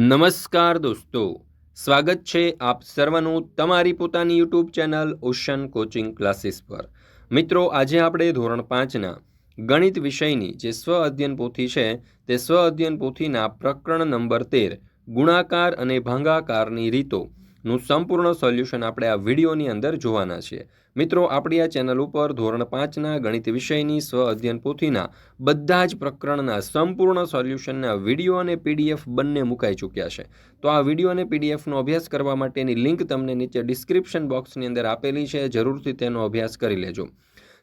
નમસ્કાર દોસ્તો. સ્વાગત છે આપ સર્વનું તમારી પોતાની YouTube channel ocean coaching classes પર. મિત્રો, આજે આપણે ધોરણ પાંચના ગણિત વિષયની જે સ્વ અધ્યયન પોથી છે તે સ્વ અધ્યયન પોથીના પ્રકરણ નંબર તેર ગુણાકાર અને ભાંગાકારની રીતોનું સંપૂર્ણ સોલ્યુશન આપણે આ વિડીયોની અંદર જોવાના છીએ. મિત્રો, આપણી આ ચેનલ ઉપર ધોરણ પાંચના ગણિત વિષયની સ્વ અધ્યયન પોથીના બધા જ પ્રકરણના સંપૂર્ણ સોલ્યુશનના વીડિયો અને પીડીએફ બંને મુકાઈ ચૂક્યા છે. તો આ વીડિયો અને પીડીએફનો અભ્યાસ કરવા માટેની લિંક તમને નીચે ડિસ્ક્રિપ્શન બોક્સની અંદર આપેલી છે. જરૂરથી તેનો અભ્યાસ કરી લેજો.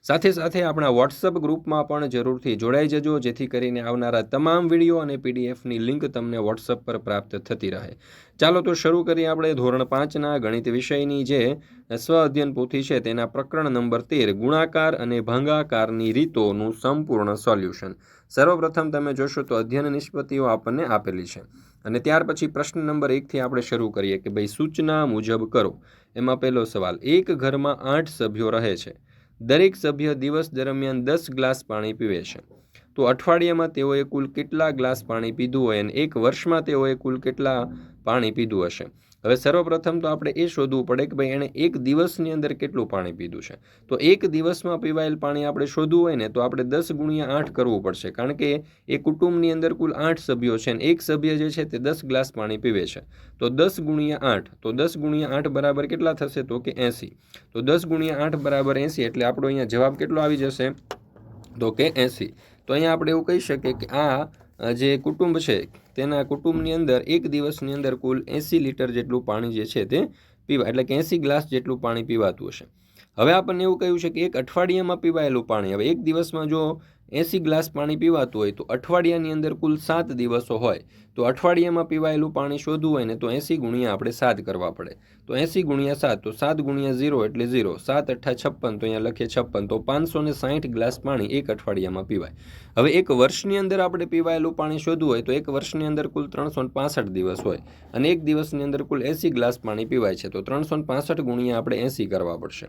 સાથે સાથે આપણા વોટ્સઅપ ગ્રુપમાં પણ જરૂરથી જોડાઈ જજો, જેથી કરીને આવનારા તમામ વીડિયો અને પીડીએફની લિંક તમને વોટ્સઅપ પર પ્રાપ્ત થતી રહે. ચાલો તો શરૂ કરીએ આપણે ધોરણ પાંચના ગણિત વિષયની જે સ્વ અધ્યયન પોથી છે તેના પ્રકરણ નંબર તેર, ગુણાકાર અને ભાંગાકારની રીતોનું સંપૂર્ણ સોલ્યુશન. સર્વપ્રથમ તમે જોશો તો અધ્યયન નિષ્પત્તિઓ આપણને આપેલી છે. અને ત્યાર પછી પ્રશ્ન નંબર એકથી આપણે શરૂ કરીએ કે ભાઈ સૂચના મુજબ કરો. એમાં પહેલો સવાલ, એક ઘરમાં આઠ સભ્યો રહે છે. દરેક સભ્ય દિવસ દરમિયાન દસ ગ્લાસ પાણી પીવે છે. તો અઠવાડિયામાં તેઓએ કુલ કેટલા ગ્લાસ પાણી પીધું હોય અને એક વર્ષમાં તેઓએ કુલ કેટલા પાણી પીધું હશે? હવે સર્વપ્રથમ તો આપણે એ શોધવું પડે કે ભાઈ એણે એક દિવસની અંદર કેટલું પાણી પીધું છે. તો એક દિવસમાં પીવાયેલ પાણી આપણે શોધવું હોય ને તો આપણે દસ ગુણ્યા આઠ કરવું પડશે. કારણ કે એ કુટુંબની અંદર કુલ આઠ સભ્યો છે અને એક સભ્ય જે છે તે દસ ગ્લાસ પાણી પીવે છે. તો દસ ગુણ્યા આઠ, તો દસ ગુણ્યા આઠ બરાબર કેટલા થશે? તો કે એંસી. તો દસ ગુણ્યા આઠ બરાબર એંસી એટલે આપણો અહીંયા જવાબ કેટલો આવી જશે? તો કે એંસી. તો અહીંયા આપણે એવું કહી શકીએ કે આ જે કુટુંબ છે, તેના કુટુંબની અંદર એક દિવસની અંદર કુલ એંસી લીટર જેટલું પાણી જે છે તે પીવા, એટલે કે એંસી ગ્લાસ જેટલું પાણી પીવાતું હશે. હવે આપણને એવું કહ્યું છે કે એક અઠવાડિયામાં પીવાયેલું પાણી, હવે એક દિવસમાં જો એંસી ગ્લાસ પાણી પીવાતું હોય તો અઠવાડિયાની અંદર કુલ સાત દિવસો હોય. તો અઠવાડિયામાં પીવાયેલું પાણી શોધવું હોય ને તો એંસી ગુણ્યા આપણે સાત કરવા પડે. તો એંસી ગુણ્યા સાત, તો સાત ગુણ્યા ઝીરો એટલે ઝીરો. સાત અઠ્ઠા છપ્પન, તો અહીંયા લખીએ છપ્પન. તો પાંચસો ને સાહીઠ ગ્લાસ પાણી એક અઠવાડિયામાં પીવાય. હવે એક વર્ષની અંદર આપણે પીવાયેલું પાણી શોધવું હોય તો એક વર્ષની અંદર કુલ ત્રણસો પાસઠ દિવસ હોય. અને એક દિવસની અંદર કુલ એંસી ગ્લાસ પાણી પીવાય છે. તો ત્રણસો પાસઠ ગુણ્યા આપણે એંસી કરવા પડશે.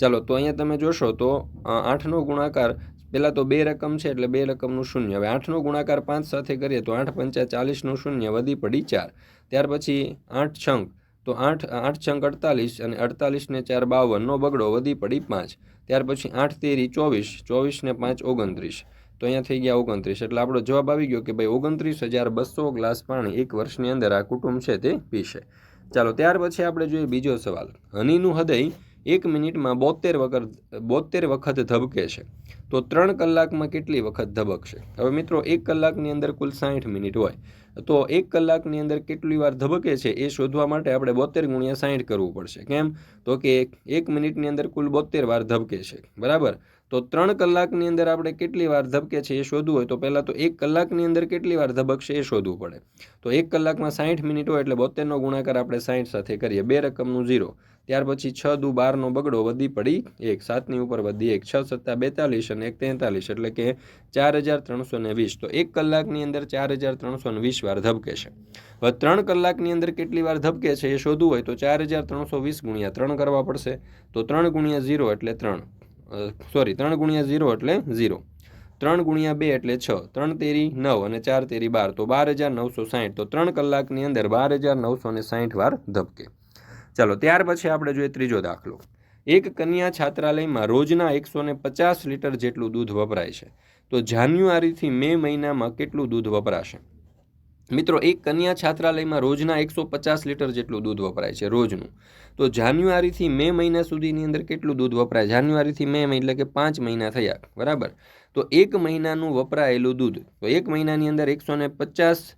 ચાલો, તો અહીંયા તમે જોશો તો આઠનો ગુણાકાર પહેલાં તો બે રકમ છે એટલે બે રકમનું શૂન્ય. હવે આઠનો ગુણાકાર પાંચ સાથે કરીએ તો આઠ પંચા ચાલીસનું શૂન્ય વધી પડી ચાર. ત્યાર પછી આઠ છંક. તો આઠ આઠ છંક અડતાલીસ અને અડતાલીસને ચાર બાવનનો બગડો વધી પડી પાંચ. ત્યાર પછી આઠ તેરી ચોવીસ, ચોવીસને પાંચ ઓગણત્રીસ. તો અહીંયા થઈ ગયા ઓગણત્રીસ. એટલે આપણો જવાબ આવી ગયો કે ભાઈ ઓગણત્રીસ હજાર બસો ગ્લાસ પાણી એક વર્ષની અંદર આ કુટુંબ છે તે પીશે. ચાલો ત્યાર પછી આપણે જોઈએ બીજો સવાલ. હનીનું હૃદય એક મિનિટમાં બોતેર વખત બોતેર વખત ધબકે છે. તો ત્રણ કલાકમાં કેટલી વખત ધબકશે? હવે મિત્રો, એક કલાકની અંદર કુલ સાઠ મિનિટ હોય. તો એક કલાકની અંદર કેટલી વાર ધબકે છે એ શોધવા માટે આપણે બોતેર ગુણ્યા સાઠ કરવું પડશે. કેમ? તો કે એક મિનિટની અંદર કુલ બોતેર વાર ધબકે છે. બરાબર? તો ત્રણ કલાકની અંદર આપણે કેટલી વાર ધબકે છે એ શોધવું હોય તો પહેલાં તો એક કલાકની અંદર કેટલી વાર ધબકશે એ શોધવું પડે. તો એક કલાકમાં સાઠ મિનિટ હોય એટલે બોતેરનો ગુણાકાર આપણે સાઠ સાથે કરીએ. બે રકમનું ઝીરો. ત્યાર પછી છ દુ બારનો બગડો વધી પડી. એક સાતની ઉપર વધી, એક છ સત્તા બેતાલીસ અને એક તેતાલીસ એટલે કે ચાર હજાર ત્રણસો ને વીસ. તો એક કલાકની અંદર ચાર હજાર ત્રણસો ને વીસ વાર ધબકે છે. હવે ત્રણ કલાકની અંદર કેટલી વાર ધબકે છે એ શોધવું હોય તો ચાર હજાર ત્રણસો વીસ ગુણ્યા ત્રણ કરવા પડશે. તો ત્રણ ગુણ્યા ઝીરો એટલે ત્રણ. સોરી, ત્રણ ગુણ્યા ઝીરો એટલે ઝીરો. ત્રણ ગુણ્યા બે એટલે છ. ત્રણ તેરી નવ અને ચાર તેરી બાર. તો બાર હજાર નવસો સાહીઠ. તો ત્રણ કલાકની અંદર બાર હજાર નવસો ને સાહીઠ વાર ધબકે. ચાલો, ત્યાર પછી આપણે જોઈએ ત્રીજો દાખલો. એક કન્યા છાત્રાલયમાં રોજના એકસો ને પચાસ લીટર જેટલું દૂધ વપરાય છે. તો જાન્યુઆરીથી મે મહિનામાં કેટલું દૂધ વપરાશે? મિત્રો, એક કન્યા છાત્રાલયમાં રોજના એકસો પચાસ લીટર જેટલું દૂધ વપરાય છે, રોજનું. તો જાન્યુઆરીથી મે મહિના સુધીની અંદર કેટલું દૂધ વપરાય? જાન્યુઆરીથી મે એટલે કે પાંચ મહિના થયા, બરાબર? તો એક મહિનાનું વપરાયેલું દૂધ, તો એક મહિનાની અંદર એકસો ને પચાસ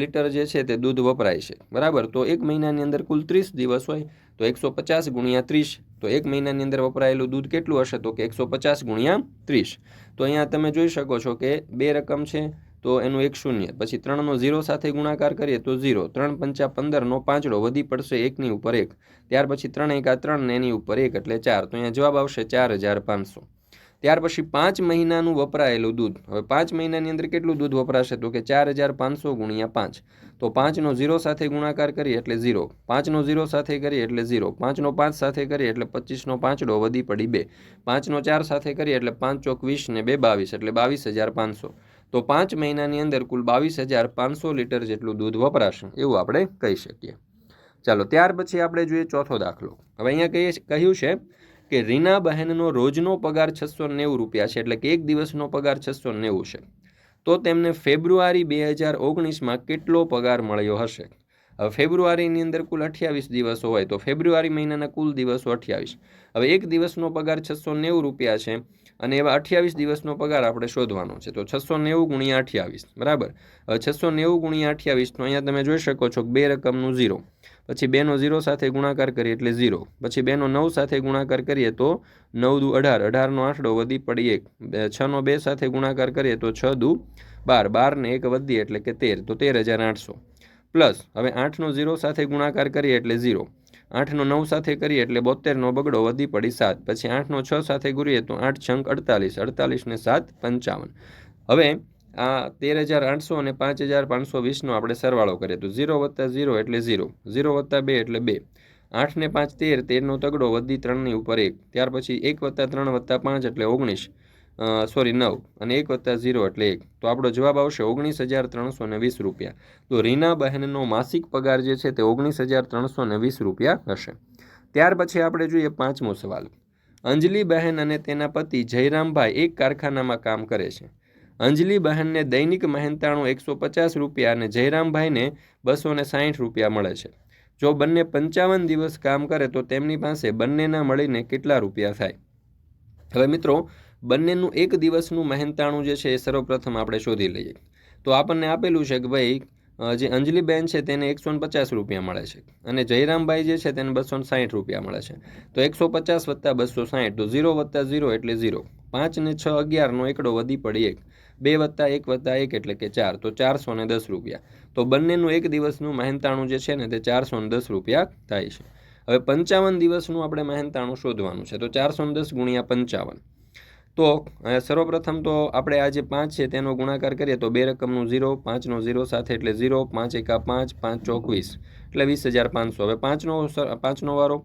લીટર જે છે તે દૂધ વપરાય છે. બરાબર? તો એક મહિનાની અંદર કુલ ત્રીસ દિવસ હોય, તો એકસો પચાસ ગુણ્યા ત્રીસ, તો એક મહિનાની અંદર વપરાયેલું દૂધ કેટલું હશે? તો કે એકસો પચાસ ગુણ્યા ત્રીસ. તો અહીંયા તમે જોઈ શકો છો કે બે રકમ છે, તો એનું એક શૂન્ય. પછી ત્રણનો ઝીરો સાથે ગુણાકાર કરીએ તો ઝીરો. ત્રણ પંચા પંદરનો પાંચડો વધી પડશે એકની ઉપર એક. ત્યાર પછી ત્રણ એકા ત્રણ ને એની ઉપર એક એટલે ચાર. તો અહીંયા જવાબ આવશે ચાર હજાર પાંચસો. ત્યાર પછી પાંચ મહિનાનું વપરાયેલું દૂધ. હવે પાંચ મહિનાની અંદર કેટલું દૂધ વપરાશે? તો કે ચાર હજાર પાંચસો ગુણ્યા પાંચ. તો પાંચનો ઝીરો સાથે ગુણાકાર કરીએ એટલે ઝીરો. પાંચનો ઝીરો સાથે કરીએ એટલે ઝીરો. પાંચનો પાંચ સાથે કરીએ એટલે પચીસનો પાંચડો વધી પડી બે. પાંચનો ચાર સાથે કરીએ એટલે પાંચ ચોક વીસ ને બે બાવીસ, એટલે બાવીસ હજાર પાંચસો. તો પાંચ મહિનાની અંદર કુલ બાવીસ હજાર પાંચસો લીટર જેટલું દૂધ વપરાશે. એવું આપણે કહી શકીએ. ચાલો, ત્યાર પછી આપણે જોઈએ ચોથો દાખલો. હવે અહીંયા કહીએ, કહ્યું છે કે રીના બહેનનો રોજનો પગાર છસો નેવું રૂપિયા છે, એટલે કે એક દિવસનો પગાર છસો નેવું છે. તો તેમને ફેબ્રુઆરી બે હજાર ઓગણીસમાં કેટલો પગાર મળ્યો હશે? હવે ફેબ્રુઆરીની અંદર કુલ અઠ્યાવીસ દિવસો હોય, તો ફેબ્રુઆરી મહિનાના કુલ દિવસો અઠ્યાવીસ. હવે એક દિવસનો પગાર છસો નેવું રૂપિયા છે અને એવા અઠ્યાવીસ દિવસનો પગાર આપણે શોધવાનો છે, તો છસો નેવું ગુણ્યા અઠ્યાવીસ, બરાબર? છસો નેવું ગુણ્યા અઠ્યાવીસ અહીંયા તમે જોઈ શકો છો બે રકમનું ઝીરો. પછી બેનો ઝીરો સાથે ગુણાકાર કરીએ એટલે ઝીરો. પછી બેનો નવ સાથે ગુણાકાર કરીએ તો નવ દુ અઢાર. અઢારનો આંકડો વધી પડી એક. છનો બે સાથે ગુણાકાર કરીએ તો છ દુ બાર. બારને એક વધી એટલે કે તેર. તો તેર હજાર આઠસો. પ્લસ, હવે આઠનો ઝીરો સાથે ગુણાકાર કરીએ એટલે ઝીરો. આઠનો નવ સાથે કરીએ એટલે બોતેરનો બગડો વધી પડી સાત. પછી આઠનો છ સાથે ગુરીએ તો આઠ છંક અડતાલીસ. અડતાલીસને સાત પંચાવન. હવે આ તેર હજાર આઠસો અને પાંચ હજાર પાંચસો વીસનો આપણે સરવાળો કરીએ. તો ઝીરો વત્તા ઝીરો એટલે ઝીરો. ઝીરો વત્તા બે એટલે બે. આઠને પાંચ તેર, તેરનો તગડો વધી ત્રણની ઉપર એક. ત્યાર પછી એક વત્તા ત્રણ વત્તા પાંચ એટલે ઓગણીસ. સોરી, નવ. અને એક વત્તા ઝીરો એટલે એક. તો આપણો જવાબ આવશે ઓગણીસ હજાર ત્રણસો ને વીસ રૂપિયા. તો રીના બહેનનો માસિક પગાર જે છે તે ઓગણીસ હજાર ત્રણસો ને વીસ રૂપિયા હશે. ત્યાર પછી આપણે જોઈએ પાંચમો સવાલ. અંજલી બહેન અને તેના પતિ જયરામભાઈ એક કારખાનામાં કામ કરે છે. અંજલિ બહેનને દૈનિક મહેનતાણું એકસો પચાસ રૂપિયા અને જયરામભાઈને બસો ને સાહીઠ રૂપિયા મળે છે. જો બંને પંચાવન દિવસ કામ કરે તો તેમની પાસે બંનેના મળીને કેટલા રૂપિયા થાય? હવે મિત્રો, બંનેનું એક દિવસનું મહેનતાણું જે છે એ સર્વપ્રથમ આપણે શોધી લઈએ. તો આપણને આપેલું છે કે ભાઈ જે અંજલિબેન છે તેને એકસો પચાસ રૂપિયા મળે છે અને જયરામભાઈ જે છે તેને બસો સાહીઠ રૂપિયા મળે છે. તો એકસો પચાસ વત્તા બસો સાહીઠ તો ઝીરો વત્તા ઝીરો એટલે ઝીરો. પાંચ ને છ અગિયારનો એકડો વધી પડી એક. બે વત્તા એક વત્તા એક એટલે કે ચાર, તો ચારસો ને દસ રૂપિયા. તો બંનેનું એક દિવસનું મહેનતાણું જે છે ને, તે ચારસો ને દસ રૂપિયા થાય છે. હવે પંચાવન દિવસનું આપણે મહેનતાણું શોધવાનું છે, તો ચારસો ને દસ ગુણ્યા પંચાવન. તો સર્વપ્રથમ તો આપણે આ જે પાંચ છે તેનો ગુણાકાર કરીએ, તો બે રકમનું ઝીરો, પાંચનો ઝીરો સાથે એટલે ઝીરો, પાંચ એકા પાંચ પાંચ ચોકવીસ એટલે વીસ હજાર પાંચસો. હવે પાંચનો પાંચનો વારો?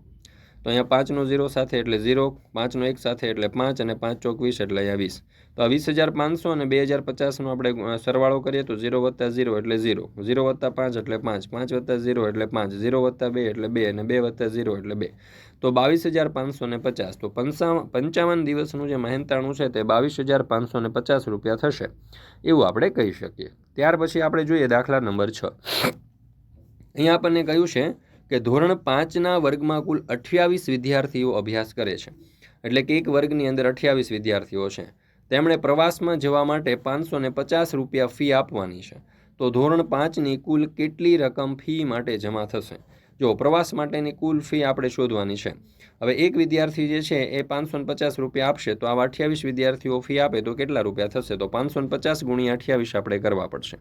તો અહીંયા પાંચનો ઝીરો સાથે એટલે ઝીરો, પાંચનો એક સાથે એટલે પાંચ અને પાંચ ચોકવીસ એટલે અહીંયા વીસ. તો આ વીસ હજાર પાંચસો અને બે હજાર પચાસનો આપણે સરવાળો કરીએ તો ઝીરો વત્તા ઝીરો એટલે ઝીરો. ઝીરો વત્તા પાંચ એટલે પાંચ પાંચ વત્તા ઝીરો એટલે પાંચ, ઝીરો વત્તા બે એટલે બે અને બે વત્તા ઝીરો એટલે બે. તો બાવીસ હજાર પાંચસો ને પચાસ. તો પંચાવન પંચાવન દિવસનું જે મહેનતાણું છે તે બાવીસ હજાર પાંચસો ને પચાસ રૂપિયા થશે. એવું આપણે કહી શકીએ. ત્યાર પછી આપણે જોઈએ દાખલા નંબર છ. અહીંયા આપણને કહ્યું છે કે ધોરણ પાંચના વર્ગમાં કુલ અઠ્યાવીસ વિદ્યાર્થીઓ અભ્યાસ કરે છે. એટલે કે એક વર્ગની અંદર અઠ્યાવીસ વિદ્યાર્થીઓ છે. તેમણે પ્રવાસમાં જવા માટે પાંચસો ને પચાસ રૂપિયા ફી આપવાની છે. તો ધોરણ પાંચની કુલ કેટલી રકમ ફી માટે જમા થશે? જો પ્રવાસ માટેની કુલ ફી આપણે શોધવાની છે. હવે એક વિદ્યાર્થી જે છે એ પાંચસો પચાસ રૂપિયા આપશે, તો આવા અઠ્યાવીસ વિદ્યાર્થીઓ ફી આપે તો કેટલા રૂપિયા થશે? તો પાંચસો પચાસ ગુણ્યા અઠ્યાવીસ આપણે કરવા પડશે.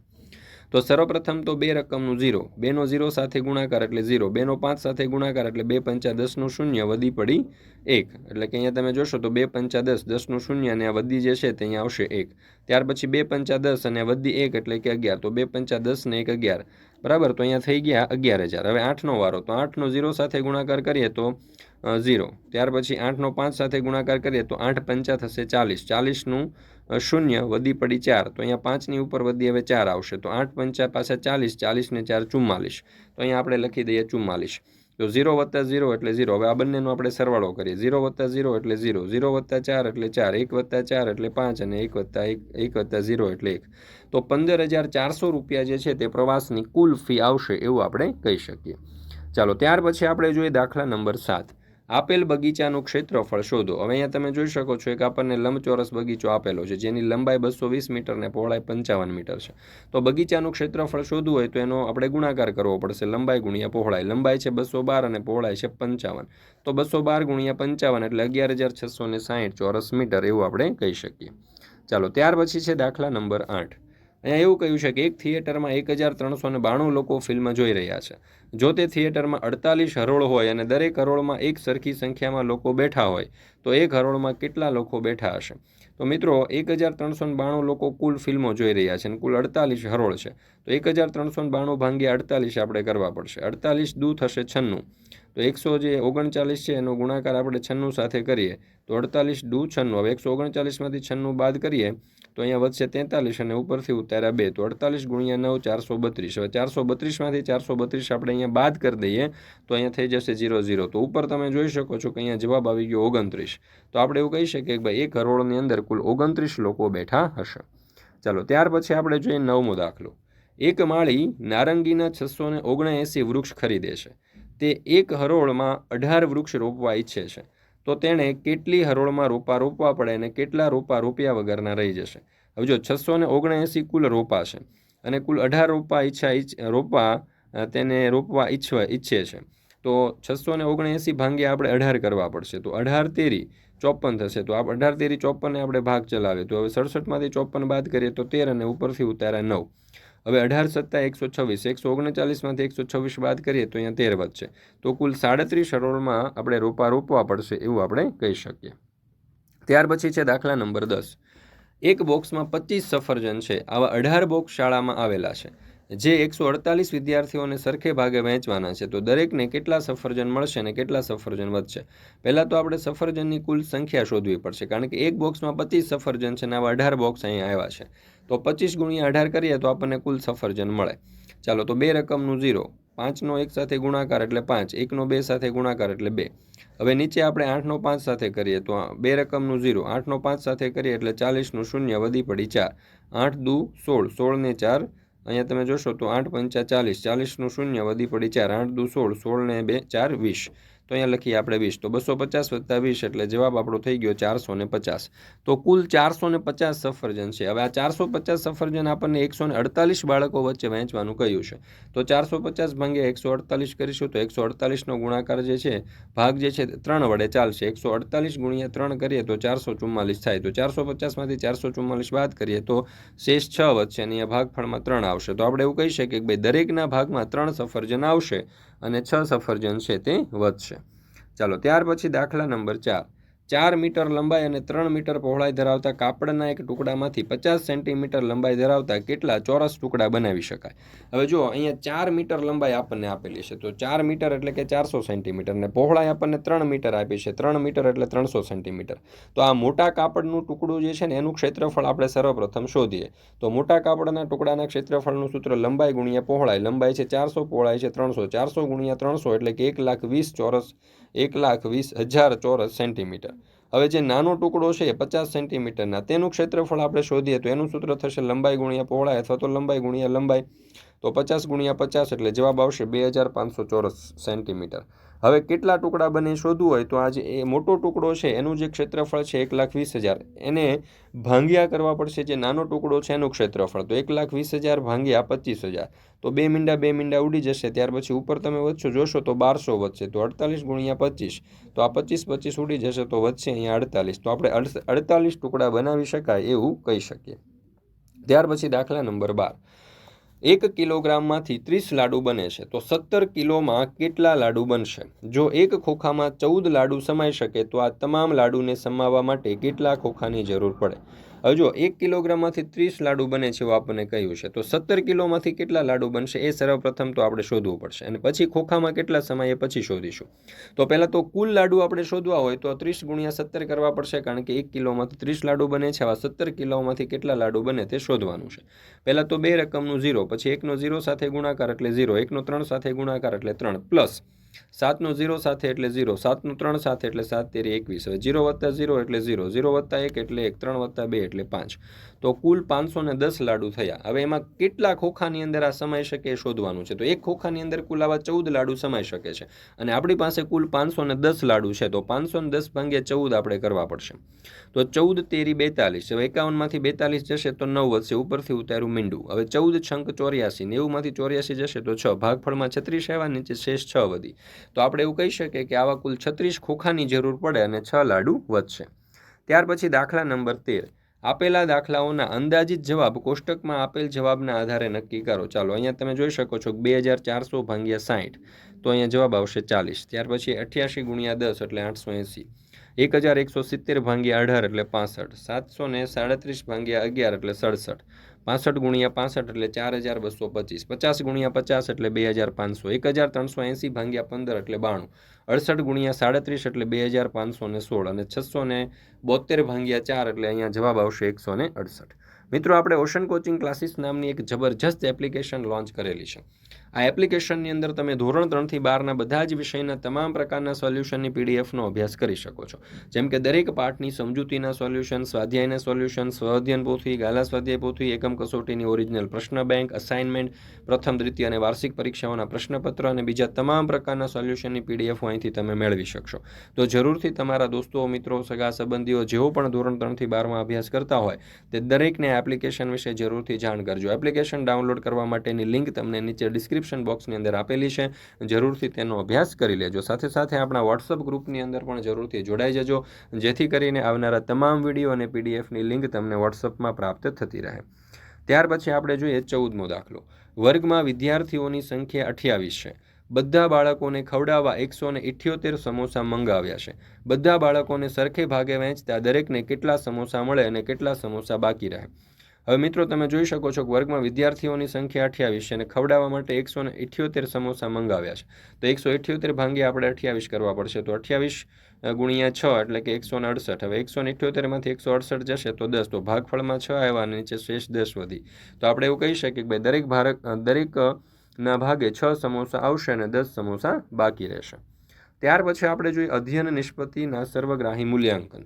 તો સર્વપ્રથમ તો બે રકમનું ઝીરો. બેનો ઝીરો સાથે ગુણાકાર એટલે ઝીરો. બેનો પાંચ સાથે ગુણાકાર એટલે બે પંચા દસનું શૂન્ય વધી પડી એક. એટલે કે અહીંયા તમે જોશો તો બે પંચા દસ, દસનું શૂન્ય અને આ વધી જે છે તે અહીંયા આવશે એક. ત્યાર પછી બે પંચા દસ અને વધી એક એટલે કે અગિયાર. તો બે પંચા દસ ને એક અગિયાર. બરાબર? તો અહીંયા થઈ ગયા અગિયાર હજાર. હવે આઠનો વારો. તો આઠનો ઝીરો સાથે ગુણાકાર કરીએ તો ઝીરો. ત્યાર પછી આઠનો પાંચ સાથે ગુણાકાર કરીએ તો આઠ પંચા થશે ચાલીસ. ચાલીસનું શૂન્ય, વધી પડી ચાર. તો અહીંયા પાંચની ઉપર વધી હવે ચાર આવશે. તો આઠ પંચા પાછા ચાલીસ ચાલીસને ચાર ચુમ્માલીસ. તો અહીંયા આપણે લખી દઈએ ચુમ્માલીસ. તો ઝીરો વત્તા ઝીરો એટલે ઝીરો. હવે આ બંનેનો આપણે સરવાળો કરીએ. ઝીરો વત્તા ઝીરો એટલે ઝીરો. ઝીરો વત્તા ચાર એટલે ચાર. એક વત્તા ચાર એટલે પાંચ અને એક વત્તા એક એક વત્તા ઝીરો એટલે એક. તો પંદર હજાર ચારસો રૂપિયા જે છે તે પ્રવાસની કુલ ફી આવશે એવું આપણે કહી શકીએ. ચાલો, ત્યાર પછી આપણે જોઈએ દાખલા નંબર સાત. આપેલ બગીચાનું ક્ષેત્રફળ શોધો. હવે અહીંયા તમે જોઈ શકો છો, એક આપણને લંબચોરસ બગીચો આપેલો છે, જેની લંબાઈ બસો વીસ મીટર ને પહોળાઈ પંચાવન મીટર છે. તો બગીચાનું ક્ષેત્રફળ શોધવું હોય તો એનો આપણે ગુણાકાર કરવો પડશે. લંબાઈ ગુણ્યા પહોળાઈ. લંબાઈ છે બસો બાર અને પહોળાઈ છે પંચાવન. તો બસો બાર ગુણ્યા પંચાવન એટલે અગિયાર હજાર છસો ને સાહીઠ ચોરસ મીટર એવું આપણે કહી શકીએ. ચાલો, ત્યાર પછી છે દાખલા નંબર આઠ. અહીંયા એવું કહ્યું છે કે એક થિયેટરમાં એક હજાર ત્રણસો ને બાણું લોકો ફિલ્મ જોઈ રહ્યા છે. જો તે થિયેટરમાં અડતાલીસ હરોળ હોય અને દરેક હરોળમાં એક સરખી સંખ્યામાં લોકો બેઠા હોય, તો એક હરોળમાં કેટલા લોકો બેઠા હશે? તો મિત્રો, એક હજાર ત્રણસો બાણું લોકો કુલ ફિલ્મો જોઈ રહ્યા છે અને કુલ અડતાલીસ હરોળ છે. તો એક હજાર ત્રણસો બાણું ભાંગ્યા અડતાલીસ આપણે કરવા પડશે. અડતાલીસ દૂ થશે છન્નું. તો એકસો જે ઓગણચાલીસ છે, એનો ગુણાકાર આપણે છન્નું સાથે કરીએ, તો અડતાલીસ દુ છન્નું. હવે એકસો ઓગણચાલીસમાંથી છન્નું બાદ કરીએ, તો અહીંયા વધશે તેતાલીસ અને ઉપરથી ઉતાર્યા બે. તો અડતાલીસ ગુણ્યા નવ, ચારસો બત્રીસ. હવે ચારસો બત્રીસમાંથી ચારસો બત્રીસ આપણે અહીંયા બાદ કરી દઈએ, તો અહીંયા થઈ જશે ઝીરો ઝીરો. તો ઉપર તમે જોઈ શકો છો કે અહીંયા જવાબ આવી ગયો ઓગણત્રીસ. તો આપણે એવું કહી શકીએ કે ભાઈ એક કરોડની અંદર કુલ ઓગણત્રીસ લોકો બેઠા હશે. ચાલો, ત્યાર પછી આપણે જોઈએ નવમો દાખલો. એક માળી નારંગીના છસો ને ઓગણએંસી વૃક્ષ ખરીદે છે. તે એક હરોળમાં અઢાર વૃક્ષ રોપવા ઈચ્છે છે. તો તેણે કેટલી હરોળમાં રોપા રોપવા પડે અને કેટલા રોપા રોપ્યા વગરના રહી જશે? હવે જો છસો ને ઓગણએંસી કુલ રોપા છે અને કુલ અઢાર રોપા ઈચ્છા રોપા તેને રોપવા ઈચ્છવા ઈચ્છે છે, તો છસો ને ઓગણએંસી ભાંગે આપણે અઢાર કરવા પડશે. તો અઢાર તેરી ચોપન થશે. તો આપ અઢાર તેરી ચોપનને આપણે ભાગ ચલાવીએ. તો હવે સડસઠમાંથી ચોપન બાદ કરીએ તો તેર અને ઉપરથી ઉતાર્યા નવ. હવે અઢાર સત્તા એકસો છવ્વીસ, એકસો ઓગણચાલીસમાંથી એકસો છવ્વીસ બાદ કરીએ તો અહીંયા તેર વધશે. તો કુલ સાડત્રીસ હરોળમાં આપણે રોપા રોપવા પડશે એવું આપણે કહી શકીએ. ત્યાર પછી છે દાખલા નંબર દસ. એક બોક્સમાં પચીસ સફરજન છે. આવા અઢાર બોક્સ શાળામાં આવેલા છે. જે એકસો અડતાલીસ વિદ્યાર્થીઓને સરખે ભાગે વહેંચવાના છે, તો દરેકને કેટલા સફરજન મળશે અને કેટલા સફરજન વધશે? પહેલાં તો આપણે સફરજનની કુલ સંખ્યા શોધવી પડશે, કારણ કે એક બોક્સમાં પચીસ સફરજન છે અને આવા અઢાર બોક્સ અહીંયા આવ્યા છે. તો પચીસ ગુણ્યા અઢાર કરીએ તો આપણને કુલ સફરજન મળે. ચાલો, તો બે રકમનું ઝીરો. પાંચનો એક સાથે ગુણાકાર એટલે પાંચ. એકનો બે સાથે ગુણાકાર એટલે બે. હવે નીચે આપણે આઠનો પાંચ સાથે કરીએ તો બે રકમનું ઝીરો. આઠનો પાંચ સાથે કરીએ એટલે ચાલીસનું શૂન્ય વધી પડી ચાર. આઠ દુ સોળ. સોળને ચાર અહીંયા તમે જોશો તો આઠ પંચા ચાલીસ. ચાલીસનું શૂન્ય વધી પડી ચાર. આઠ દુ સોળ. ને બે, ચાર, વીસ. તો અહીંયા લખીએ આપણે વીસ. તો બસો પચાસ વત્તા વીસ એટલે જવાબ આપણો થઈ ગયો ચારસો ને પચાસ. તો કુલ ચારસો ને પચાસ સફરજન છે. હવે આ ચારસો પચાસ સફરજન આપણને એકસો ને અડતાલીસ બાળકો વચ્ચે વહેંચવાનું કહ્યું છે. તો ચારસો પચાસ ભાંગ્યા એકસો અડતાલીસ કરીશું તો એકસો અડતાલીસનો ગુણાકાર જે છે, ભાગ જે છે ત્રણ વડે ચાલશે. એકસો અડતાલીસ ગુણ્યા ત્રણ કરીએ તો ચારસો ચુમ્માલીસ થાય. તો ચારસો પચાસમાંથી ચારસો ચુમ્માલીસ બાદ કરીએ તો શેષ છ વધશે અને અહીંયા ભાગફળમાં ત્રણ આવશે. તો આપણે એવું કહી શકીએ કે ભાઈ દરેકના ભાગમાં ત્રણ સફરજન આવશે. અને છ સફરજન છે તે વધશે. ચાલો ત્યાર પછી દાખલા નંબર ચાર. ચાર મીટર લંબાઈ અને ત્રણ મીટર પહોળાઈ ધરાવતા કાપડના એક ટુકડામાંથી પચાસ સેન્ટીમીટર લંબાઈ ધરાવતા કેટલા ચોરસ ટુકડા બનાવી શકાય? હવે જો અહીંયા ચાર મીટર લંબાઈ આપણને આપેલી છે. તો ચાર મીટર એટલે કે ચારસો સેન્ટીમીટર ને પહોળાઈ આપણને ત્રણ મીટર આપી છે. ત્રણ મીટર એટલે ત્રણસો સેન્ટીમીટર. તો આ મોટા કાપડનું ટુકડું જે છે ને, એનું ક્ષેત્રફળ આપણે સર્વપ્રથમ શોધીએ. તો મોટા કાપડના ટુકડાના ક્ષેત્રફળનું સૂત્ર લંબાઈ ગુણ્યા પહોળાઈ. લંબાઈ છે ચારસો, પહોળાઈ છે ત્રણસો. ચારસો ગુણ્યા ત્રણસો એટલે કે એક લાખ વીસ ચોરસ, એક લાખ વીસ હજાર ચોરસ સેન્ટીમીટર. હવે જે નાનો ટુકડો છે પચાસ સેન્ટીમીટરના, તેનું ક્ષેત્રફળ આપણે શોધીએ તો એનું સૂત્ર થશે લંબાઈ ગુણ્યા પહોળાઈ અથવા તો લંબાઈ ગુણ્યા લંબાઈ. તો પચાસ ગુણ્યા પચાસ એટલે જવાબ આવશે બે હજાર પાંચસો ચોરસ સેન્ટીમીટર. હવે કેટલા ટુકડા બને શોધવું હોય તો આ જે એ મોટો ટુકડો છે, એનું જે ક્ષેત્રફળ છે એક લાખ વીસ હજાર. એને ભાંગ્યા કરવા પડશે જે નાનો ટુકડો છે એનું ક્ષેત્રફળ. તો એક લાખ વીસ હજાર ભાંગ્યા પચીસ હજાર. તો બે મીંડા બે મીંડા ઉડી જશે, ત્યાર પછી ઉપર તમે વધશો, જોશો તો બારસો વધશે, તો અડતાલીસ ગુણ્યા પચીસ. તો આ પચીસ પચીસ ઉડી જશે તો વધશે અહીંયા અડતાલીસ. તો આપણે અડતાલીસ ટુકડા બનાવી શકાય એવું કહી શકીએ. ત્યાર પછી દાખલા નંબર બાર. એક કિલોગ્રામમાંથી ત્રીસ લાડુ બને છે. તો સત્તર કિલોમાં કેટલા લાડુ બનશે? જો એક ખોખામાં ચૌદ લાડુ સમાઈ શકે, તો આ તમામ લાડુને સમાવવા માટે કેટલા ખોખાની જરૂર પડે? હવે જો એક કિલોગ્રામમાંથી ત્રીસ લાડુ બને છે એવું આપણને કહ્યું છે. તો સત્તર કિલોમાંથી કેટલા લાડુ બનશે એ સર્વપ્રથમ તો આપણે શોધવું પડશે અને પછી ખોખામાં કેટલા સમયે પછી શોધીશું. તો પહેલાં તો કુલ લાડુ આપણે શોધવા હોય તો ત્રીસ ગુણ્યા સત્તર કરવા પડશે કારણ કે એક કિલોમાંથી ત્રીસ લાડુ બને છે, આવા સત્તર કિલોમાંથી કેટલા લાડુ બને તે શોધવાનું છે. પહેલાં તો બે રકમનું ઝીરો, પછી એકનો ઝીરો સાથે ગુણાકાર એટલે ઝીરો, એકનો ત્રણ સાથે ગુણાકાર એટલે ત્રણ, પ્લસ સાતનો ઝીરો સાથે એટલે ઝીરો, સાતનું ત્રણ સાથે એટલે સાત તેરી એકવીસ. હવે ઝીરો વત્તા ઝીરો એટલે ઝીરો ઝીરો વત્તા એક એટલે એક, ત્રણ વત્તા બે એટલે પાંચ. તો કુલ પાંચસો ને દસ લાડુ થયા. હવે એમાં કેટલા ખોખાની અંદર આ સમાઈ શકે શોધવાનું છે. તો એક ખોખાની અંદર કુલ આવા ચૌદ લાડુ સમાઈ શકે છે. અને આપણી પાસે કુલ પાંચસો ને દસ લાડુ છે. તો પાંચસો ને દસ ભાગ્યા ચૌદ આપણે કરવા પડશે. તો ચૌદ તેરી બેતાલીસ. હવે એકાવનમાંથી બેતાલીસ જશે તો નવ વધશે. ઉપરથી ઉતાર્યું મીંડું. હવે ચૌદ છંક ચોર્યાસી. નેવુંમાંથી ચોર્યાસી જશે તો છ. ભાગફળમાં છત્રીસ આવ્યા, નીચે શેષ છ વધી. તો આપણે એવું કહી શકીએ કે આવા કુલ છત્રીસ ખોખાની જરૂર પડે અને છ લાડુ વધશે. ત્યાર પછી દાખલા નંબર તેર. આપેલા દાખલાઓના અંદાજિત જવાબ કોષ્ટકમાં આપેલ જવાબના આધારે નક્કી કરો. ચાલો, અહીંયા તમે જોઈ શકો છો બે હજાર ચારસો ભાંગ્યા સાઠ, તો અહીંયા જવાબ આવશે ચાલીસ. ત્યાર પછી અઠ્યાસી ગુણ્યા દસ એટલે આઠસો એંસી. એક હજાર એકસો સિત્તેર ભાંગ્યા અઢાર એટલે પાસઠ. સાતસો ને સાડત્રીસ ભાંગ્યા અગિયાર એટલે સડસઠ. પાસઠ ગુણ્યા પાસઠ એટલે ચાર હજાર બસો પચીસ. પચાસ ગુણ્યા પચાસ એટલે બે હજાર પાંચસો. એક હજાર ત્રણસો એંસી ભાંગ્યા પંદર એટલે બાણું. અડસઠ ગુણ્યા સાડત્રીસ એટલે બે હજાર પાંચસો ને સોળ અને છસો ને બોતેર ભાંગ્યા ચાર એટલે અહીંયા જવાબ આવશે એકસો ને અડસઠ. મિત્રો, આપણે ઓશન કોચિંગ ક્લાસીસ નામની એક જબરજસ્ત એપ્લિકેશન લોન્ચ કરેલી છે. આ એપ્લિકેશનની અંદર તમે ધોરણ ત્રણથી બારના બધા જ વિષયના તમામ પ્રકારના સોલ્યુશનની પીડીએફનો અભ્યાસ કરી શકો છો. જેમ કે દરેક પાઠની સમજૂતીના સોલ્યુશન, સ્વાધ્યાયના સોલ્યુશન સ્વઅધ્યયન પોથી, ગાલા સ્વાધ્યાય પોથી, એકમ કસોટીની ઓરિજિનલ પ્રશ્ન બેંક અસાઇનમેન્ટ પ્રથમ, દ્વિતીય અને વાર્ષિક પરીક્ષાઓના પ્રશ્નપત્ર અને બીજા તમામ પ્રકારના સોલ્યુશનની પીડીએફ અહીંથી તમે મેળવી શકશો. તો જરૂરથી તમારા દોસ્તો, મિત્રો, સગા, સંબંધીઓ જેઓ પણ ધોરણ ત્રણથી બારમાં અભ્યાસ કરતા હોય, તે દરેકને એપ્લિકેશન વિશે જરૂરથી જાણ કરજો. એપ્લિકેશન ડાઉનલોડ કરવા માટેની લિંક તમને નીચે ડિસ્ક્રિપ્શન બોક્સની અંદર આપેલી છે. જરૂરથી તેનો અભ્યાસ કરી લેજો. સાથે સાથે આપણા વોટ્સઅપ ગ્રુપની અંદર પણ જરૂરથી જોડાઈ જજો. જેથી કરીને આવનારા તમામ વીડિયો અને પીડીએફની લિંક તમને વોટ્સઅપમાં પ્રાપ્ત થતી રહે. ત્યાર પછી આપણે જોઈએ ચૌદમો દાખલો. વર્ગમાં વિદ્યાર્થીઓની સંખ્યા અઠ્યાવીસ છે. બધા બાળકોને ખવડાવવા એકસો ને ઇઠ્યોતેર સમોસા મંગાવ્યા છે. બધા બાળકોને સરખે ભાગે વહેંચતા દરેકને કેટલા સમોસા મળે અને કેટલા સમોસા બાકી રહે. હવે મિત્રો, તમે જોઈ શકો છો કે વર્ગમાં વિદ્યાર્થીઓની સંખ્યા અઠ્યાવીસ છે અને ખવડાવવા માટે એકસો ને ઇઠ્યોતેર સમોસા મંગાવ્યા છે. તો એકસો ઇઠ્યોતેર ભાંગે આપણે અઠ્યાવીસ કરવા પડશે. તો અઠ્યાવીસ ગુણ્યા છ એટલે કે એકસો ને અડસઠ. હવે એકસો ને ઇઠ્યોતેરમાંથી એકસો અડસઠ જશે તો દસ. તો ભાગફળમાં છ આવ્યા અને નીચે શેષ દસ વધી. તો આપણે એવું કહી શકીએ કે ભાઈ, દરેક ભારત દરેક ના ભાગે છ સમોસા આવશે અને દસ સમોસા બાકી રહેશે. ત્યાર પછી આપણે જોઈએ અધ્યયન નિષ્પત્તિના સર્વગ્રાહી મૂલ્યાંકન.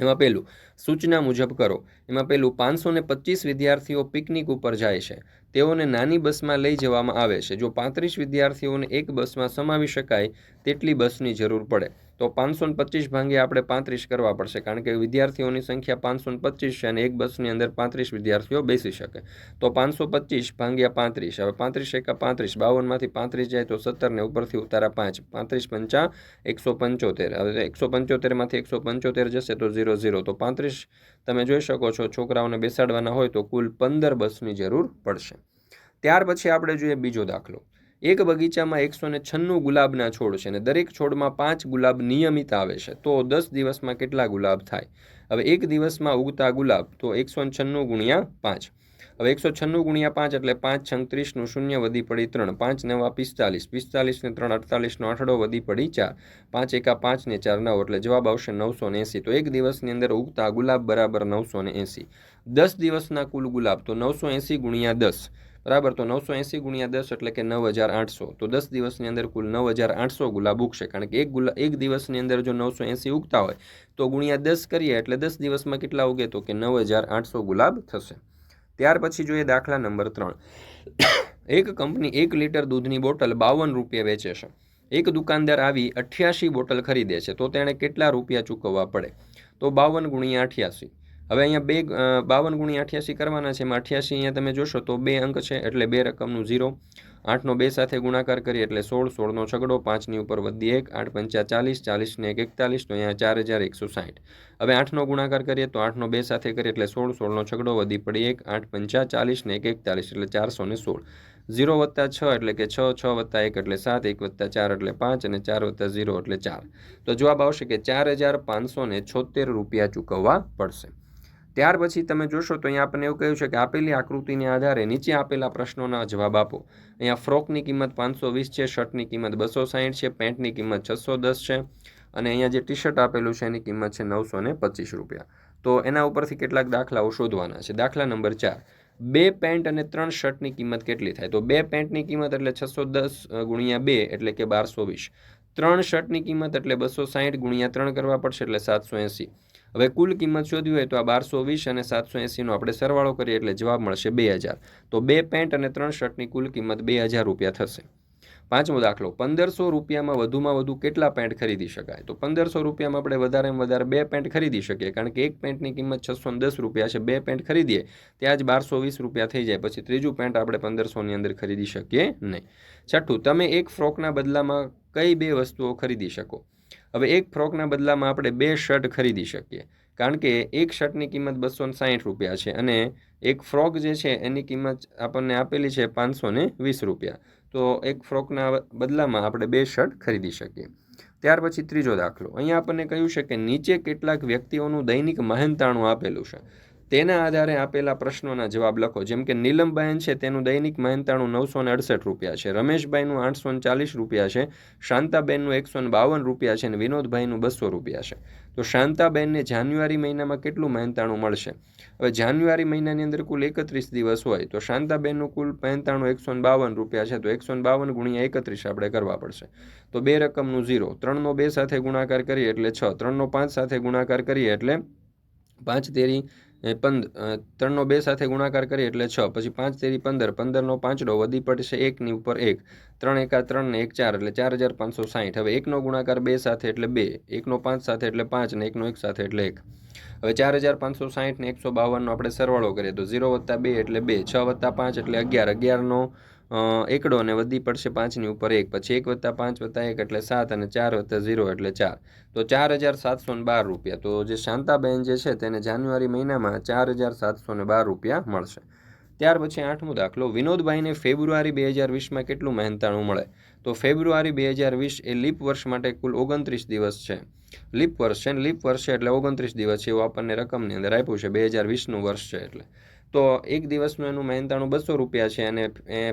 એમાં પહેલું, સૂચના મુજબ કરો. એમાં પહેલું, પાંચસો ને પચીસ વિદ્યાર્થીઓ પિકનિક ઉપર જાય છે. તેઓને નાની બસમાં લઈ જવામાં આવે છે. જો પાંત્રીસ વિદ્યાર્થીઓને એક બસમાં સમાવી શકાય, તેટલી બસની જરૂર પડે. તો પાંચસો પચીસ ભાંગે આપણે પાંત્રીસ કરવા પડશે, કારણ કે વિદ્યાર્થીઓની સંખ્યા પાંચસો પચીસ છે અને એક બસની અંદર પાંત્રીસ વિદ્યાર્થીઓ બેસી શકે. તો પાંચસો પચીસ ભાંગ્યા પાંત્રીસ, હવે પાંત્રીસ એકા પાંત્રીસ, બાવનમાંથી પાંત્રીસ જાય તો સત્તરને ઉપરથી ઉતારા પાંચ. પાંત્રીસ પંચા એકસો પંચોતેર, હવે એકસો પંચોતેરમાંથી એકસો પંચોતેર જશે તો ઝીરો ઝીરો. તો પાંત્રીસ તમે જોઈ શકો છો, છોકરાઓને બેસાડવાના હોય તો કુલ પંદર બસની જરૂર પડશે. ત્યાર પછી આપણે જોઈએ બીજો દાખલો. એક બગીચામાં એકસો ને છન્નું ગુલાબના છોડ છે અને દરેક છોડમાં પાંચ ગુલાબ નિયમિત આવે છે. તો દસ દિવસમાં કેટલા ગુલાબ થાય? હવે એક દિવસમાં ઉગતા ગુલાબ તો એકસો છન્નું ગુણ્યા પાંચ. હવે એકસો છન્નું ગુણ્યા પાંચ એટલે પાંચ છંત્રીસનું શૂન્ય વધી પડી ત્રણ. પાંચ નવા પિસ્તાલીસ. પિસ્તાલીસને ત્રણ અડતાલીસનો આઠડો વધી પડી ચાર. પાંચ એકા પાંચ ને ચાર નવ એટલે જવાબ આવશે નવસો ને એંસી. તો એક દિવસની અંદર ઉગતા ગુલાબ બરાબર નવસો ને એંસી. દસ દિવસના કુલ ગુલાબ તો નવસો એંસી ગુણ્યા દસ. બરાબર? તો નવસો એંસી ગુણ્યા દસ એટલે કે નવ હજાર આઠસો. તો દસ દિવસની અંદર કુલ નવ હજાર આઠસો ગુલાબ ઉગશે કારણ કે એક ગુલા, એક દિવસની અંદર જો નવસો એંસી ઉગતા હોય, તો ગુણ્યા દસ કરીએ એટલે દસ દિવસમાં કેટલા ઉગે? તો કે નવ હજાર આઠસો ગુલાબ થશે. ત્યાર પછી જોઈએ દાખલા નંબર ત્રણ. એક કંપની એક લીટર દૂધની બોટલ બાવન રૂપિયા વેચે છે. એક દુકાનદાર આવી અઠ્યાસી બોટલ ખરીદે છે. તો તેણે કેટલા રૂપિયા ચૂકવવા પડે? તો બાવન ગુણ્યા અઠ્યાસી. હવે અહીંયા બે બાવન ગુણ્યા અઠ્યાસી કરવાના છે. એમાં અઠ્યાસી અહીંયા તમે જોશો તો બે અંક છે એટલે બે રકમનું ઝીરો આઠનો બે સાથે ગુણાકાર કરીએ એટલે સોળ, સોળનો છગડો પાંચની ઉપર વધી એક, આઠ પંચા ચાલીસ, ચાલીસને એક એકતાલીસ, તો અહીંયા ચાર હજાર એકસો સાઠ. હવે આઠનો ગુણાકાર કરીએ તો આઠનો બે સાથે કરીએ એટલે સોળ, સોળનો છગડો વધી પડી એક, આઠ પંચા ચાલીસને એક એકતાલીસ એટલે ચારસો ને સોળ. ઝીરો વત્તા છ એટલે કે છ છ વત્તા એક એટલે સાત, એક વત્તા ચાર એટલે પાંચ અને ચાર વત્તા ઝીરો એટલે ચાર. તો જવાબ આવશે કે ચાર હજાર પાંચસો છોતેર રૂપિયા ચૂકવવા પડશે. ત્યાર પછી તમે જોશો તો અહીંયા આપણને એવું કહ્યું છે કે આપેલી આકૃતિને આધારે નીચે આપેલા પ્રશ્નોના જવાબ આપો. અહીંયા ફ્રોકની કિંમત પાંચસો વીસ છે, શર્ટની કિંમત બસો સાહીઠ છે, પેન્ટની કિંમત છસો દસ છે અને અહીંયા જે ટી શર્ટ આપેલું છે એની કિંમત છે નવસો ને પચીસ રૂપિયા. તો એના ઉપરથી કેટલાક દાખલાઓ શોધવાના છે. દાખલા નંબર ચાર. બે પેન્ટ અને ત્રણ શર્ટની કિંમત કેટલી થાય? તો બે પેન્ટની કિંમત એટલે છસો દસ ગુણ્યા બે એટલે કે બારસો વીસ. ત્રણ શર્ટની કિંમત એટલે બસો સાહીઠ ગુણ્યા ત્રણ કરવા પડશે એટલે સાતસો એંસી. હવે કુલ કિંમત શોધવી હોય તો આ બારસો વીસ અને સાતસો એંસીનો આપણે સરવાળો કરીએ એટલે જવાબ મળશે બે હજાર. તો બે પેન્ટ અને ત્રણ શર્ટની કુલ કિંમત બે હજાર રૂપિયા થશે. પાંચમો દાખલો, પંદરસો રૂપિયામાં વધુમાં વધુ કેટલા પેન્ટ ખરીદી શકાય? તો પંદરસો રૂપિયામાં આપણે વધારેમાં વધારે બે પેન્ટ ખરીદી શકીએ, કારણ કે એક પેન્ટની કિંમત છસો દસ રૂપિયા છે, બે પેન્ટ ખરીદીએ, ત્યાં જ બારસો વીસ રૂપિયા થઈ જાય, પછી ત્રીજું પેન્ટ આપણે પંદરસોની અંદર ખરીદી શકીએ નહીં. છઠ્ઠું, તમે એક ફ્રોકના બદલામાં કઈ બે વસ્તુઓ ખરીદી શકો? હવે એક ફ્રોકના બદલામાં આપણે બે શર્ટ ખરીદી શકીએ. કારણ કે એક શર્ટની કિંમત બસો સાહીઠ રૂપિયા છે અને એક ફ્રોક જે છે એની કિંમત આપણને આપેલી છે પાંચસો ને વીસ રૂપિયા. તો એક ફ્રોકના બદલામાં આપણે બે શર્ટ ખરીદી શકીએ. ત્યાર પછી ત્રીજો દાખલો. અહીંયા આપણને કહ્યું છે કે નીચે કેટલાક વ્યક્તિઓનું દૈનિક મહેનતાણું આપેલું છે. તેના આધારે આપેલા પ્રશ્નોના જવાબ લખો. જેમ કે નીલમબહેન છે, તેનું દૈનિક મહેનતાણું નવસો ને અડસઠ રૂપિયા છે. રમેશભાઈનું આઠસો ને ચાલીસ રૂપિયા છે. શાંતાબેનનું એકસો ને બાવન રૂપિયા છે અને વિનોદભાઈનું બસો રૂપિયા છે. તો શાંતાબેનને જાન્યુઆરી મહિનામાં કેટલું મહેનતાણું મળશે? હવે જાન્યુઆરી મહિનાની અંદર કુલ એકત્રીસ દિવસ હોય, તો શાંતાબેનનું કુલ મહેનતાણું એકસો ને બાવન રૂપિયા છે. તો એકસો ને બાવન ગુણ્યા એકત્રીસ આપણે કરવા પડશે. તો બે રકમનું ઝીરો. ત્રણનો બે સાથે ગુણાકાર કરીએ એટલે છ. ત્રણનો પાંચ સાથે ગુણાકાર કરીએ એટલે પાંચ તેરી એ પંદ ત્રણનો બે સાથે ગુણાકાર કરીએ એટલે છ, પછી પાંચ તેરી પંદર, પંદરનો પાંચડો, વધી પડશે એકની ઉપર એક. ત્રણ એકા ત્રણ એક ચાર, એટલે ચાર હજાર પાંચસો સાહીઠ. હવે એકનો ગુણાકાર બે સાથે એટલે બે, એકનો પાંચ સાથે એટલે પાંચ ને એકનો એક સાથે એટલે એક. હવે ચાર હજાર પાંચસો સાહીઠ ને એકસો બાવનનો આપણે સરવાળો કરીએ તો ઝીરો વત્તા બે એટલે બે, છ વત્તા પાંચ એટલે અગિયાર. અગિયારનો એકડો અને વધી પડશે પાંચની ઉપર એક, પછી એક વત્તા પાંચ વત્તા એક એટલે સાત અને ચાર વત્તા ઝીરો એટલે ચાર. તો ચાર હજાર સાતસો ને બાર રૂપિયા. તો જે શાંતાબેન જે છે તેને જાન્યુઆરી મહિનામાં ચાર હજાર સાતસો ને બાર રૂપિયા મળશે. ત્યાર પછી આઠમો દાખલો. વિનોદભાઈને ફેબ્રુઆરી બે હજાર વીસમાં કેટલું મહેનતાણું મળે? તો ફેબ્રુઆરી બે હજાર વીસ એ લીપ વર્ષ માટે કુલ ઓગણત્રીસ દિવસ છે. લીપ વર્ષ છે લીપ વર્ષ છે એટલે ઓગણત્રીસ દિવસ છે. એવું આપણને રકમની અંદર આપ્યું છે. બે હજાર વીસનું વર્ષ છે એટલે. તો એક દિવસનું એનું મહેનતાણું બસો રૂપિયા છે અને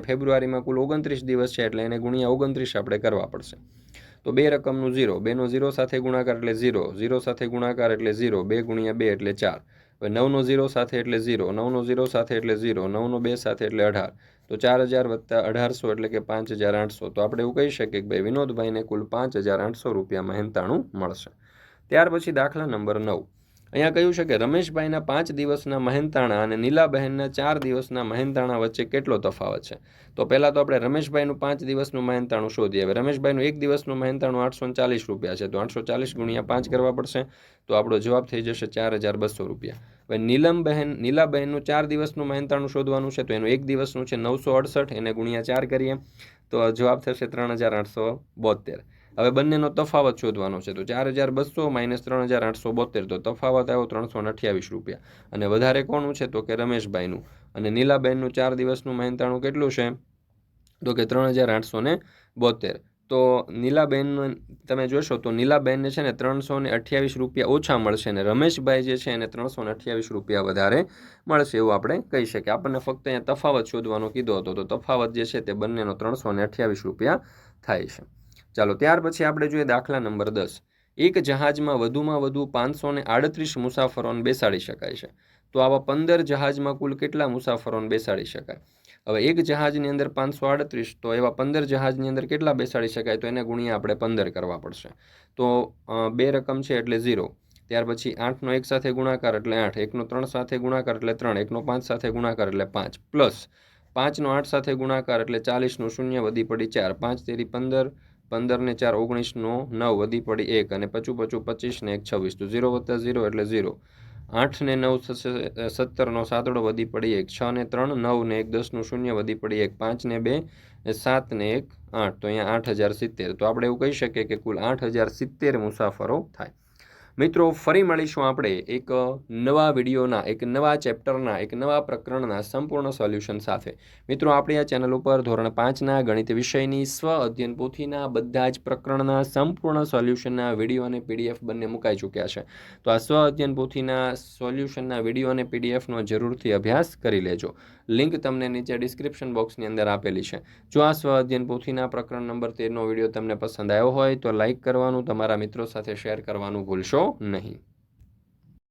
ફેબ્રુઆરીમાં કુલ ઓગણત્રીસ દિવસ છે એટલે એને ગુણ્યા ઓગણત્રીસ આપણે કરવા પડશે. તો બે રકમનું ઝીરો, બેનો ઝીરો સાથે ગુણાકાર એટલે ઝીરો ઝીરો સાથે ગુણાકાર એટલે ઝીરો, બે ગુણ્યા બે એટલે ચાર. હવે નવનો ઝીરો સાથે એટલે ઝીરો, નવનો ઝીરો સાથે એટલે ઝીરો, નવનો બે સાથે એટલે અઢાર. તો ચાર હજાર વત્તા અઢારસો એટલે કે પાંચ હજાર આઠસો. તો આપણે એવું કહી શકીએ કે ભાઈ વિનોદભાઈને કુલ પાંચ હજાર આઠસો રૂપિયા મહેનતાણું મળશે. ત્યાર પછી દાખલા નંબર નવ. અહીંયા કહ્યું છે કે રમેશભાઈના પાંચ દિવસના મહેનતાણા અને નીલાબહેનના ચાર દિવસના મહેનતાણા વચ્ચે કેટલો તફાવત છે? તો પહેલાં તો આપણે રમેશભાઈનું પાંચ દિવસનું મહેનતાણું શોધીએ. હવે રમેશભાઈનું એક દિવસનું મહેનતાણું આઠસો ચાલીસ રૂપિયા છે. તો આઠસો ચાલીસ ગુણ્યા પાંચ કરવા પડશે. તો આપણો જવાબ થઈ જશે ચાર હજાર બસો રૂપિયા. હવે નીલમબહેન, નીલાબહેનનું ચાર દિવસનું મહેનતાણું શોધવાનું છે તો એનું એક દિવસનું છે નવસો અડસઠ. એને ગુણ્યા ચાર કરીએ. તો જવાબ થશે ત્રણ હજાર આઠસો બોતેર હવે બંનેનો તફાવત શોધવાનો છે. તો ચાર હજાર બસો માઇનસ ત્રણ હજાર આઠસો બોતેર. તો તફાવત આવ્યો ત્રણસો અઠ્યાવીસ રૂપિયા. અને વધારે કોનું છે? તો કે રમેશભાઈનું. અને નીલાબેનનું ચાર દિવસનું મહેનતાણું કેટલું છે? તો કે ત્રણ હજાર આઠસો ને બોતેર. તો નીલાબેન, તમે જોશો તો નીલાબેનને છે ને ત્રણસો ને અઠ્યાવીસ રૂપિયા ઓછા મળશે ને રમેશભાઈ જે છે એને ત્રણસો ને અઠ્યાવીસ રૂપિયા વધારે મળશે એવું આપણે કહી શકીએ. આપણને ફક્ત અહીંયા તફાવત શોધવાનો કીધો હતો. તો તફાવત જે છે તે બંનેનો ત્રણસો ને અઠ્યાવીસ રૂપિયા થાય છે. ચાલો, ત્યાર પછી આપણે જોઈએ દાખલા નંબર દસ. એક જહાજમાં વધુમાં વધુ પાંચસો ને આડત્રીસ મુસાફરોને બેસાડી શકાય છે. તો આવા પંદર જહાજમાં કુલ કેટલા મુસાફરોને બેસાડી શકાય? હવે એક જહાજની અંદર પાંચસો આડત્રીસ, તો એવા પંદર જહાજની અંદર કેટલા બેસાડી શકાય? તો એને ગુણ્યા આપણે પંદર કરવા પડશે. તો બે રકમ છે એટલે ઝીરો. ત્યાર પછી આઠનો એક સાથે ગુણાકાર એટલે આઠ. એકનો ત્રણ સાથે ગુણાકાર એટલે ત્રણ. એકનો પાંચ સાથે ગુણાકાર એટલે પાંચ. પ્લસ પાંચનો આઠ સાથે ગુણાકાર એટલે ચાલીસનું શૂન્ય વધી પડી ચાર. પાંચ તેરી પંદર પંદર ને ચાર ઓગણીસનો નવ વધી પડી એક અને પચું પચું પચીસ ને એક છવ્વીસ. તો ઝીરો વત્તા ઝીરો એટલે ઝીરો. આઠ ને નવ થશે સત્તરનો સાતડો વધી પડી એક. છ ને ત્રણ નવ ને એક દસનું શૂન્ય વધી પડી એક. પાંચ ને બે સાત ને એક આઠ. તો અહીંયા આઠ હજાર સિત્તેર. તો આપણે એવું કહી શકીએ કે કુલ આઠ હજાર સિત્તેર મુસાફરો થાય. મિત્રો, ફરી મળીશું આપણે એક નવા વિડીયોના, એક નવા ચેપ્ટરના, એક નવા પ્રકરણના સંપૂર્ણ સોલ્યુશન સાથે. મિત્રો, આપણી આ ચેનલ ઉપર ધોરણ પાંચના ગણિત વિષયની સ્વ અધ્યયન પોથીના બધા જ પ્રકરણના સંપૂર્ણ સોલ્યુશનના વીડિયો અને પીડીએફ બંને મુકાઈ ચૂક્યા છે. તો આ સ્વ અધ્યયન પોથીના સોલ્યુશનના વીડિયો અને પીડીએફનો જરૂરથી અભ્યાસ કરી લેજો. લિંક તમને નીચે ડિસ્ક્રિપ્શન બોક્સની અંદર આપેલી છે. જો આ સ્વઅધ્યયન પોથીના પ્રકરણ નંબર તેરનો વીડિયો તમને પસંદ આવ્યો હોય તો લાઇક કરવાનું, તમારા મિત્રો સાથે શેર કરવાનું ભૂલશો નહીં.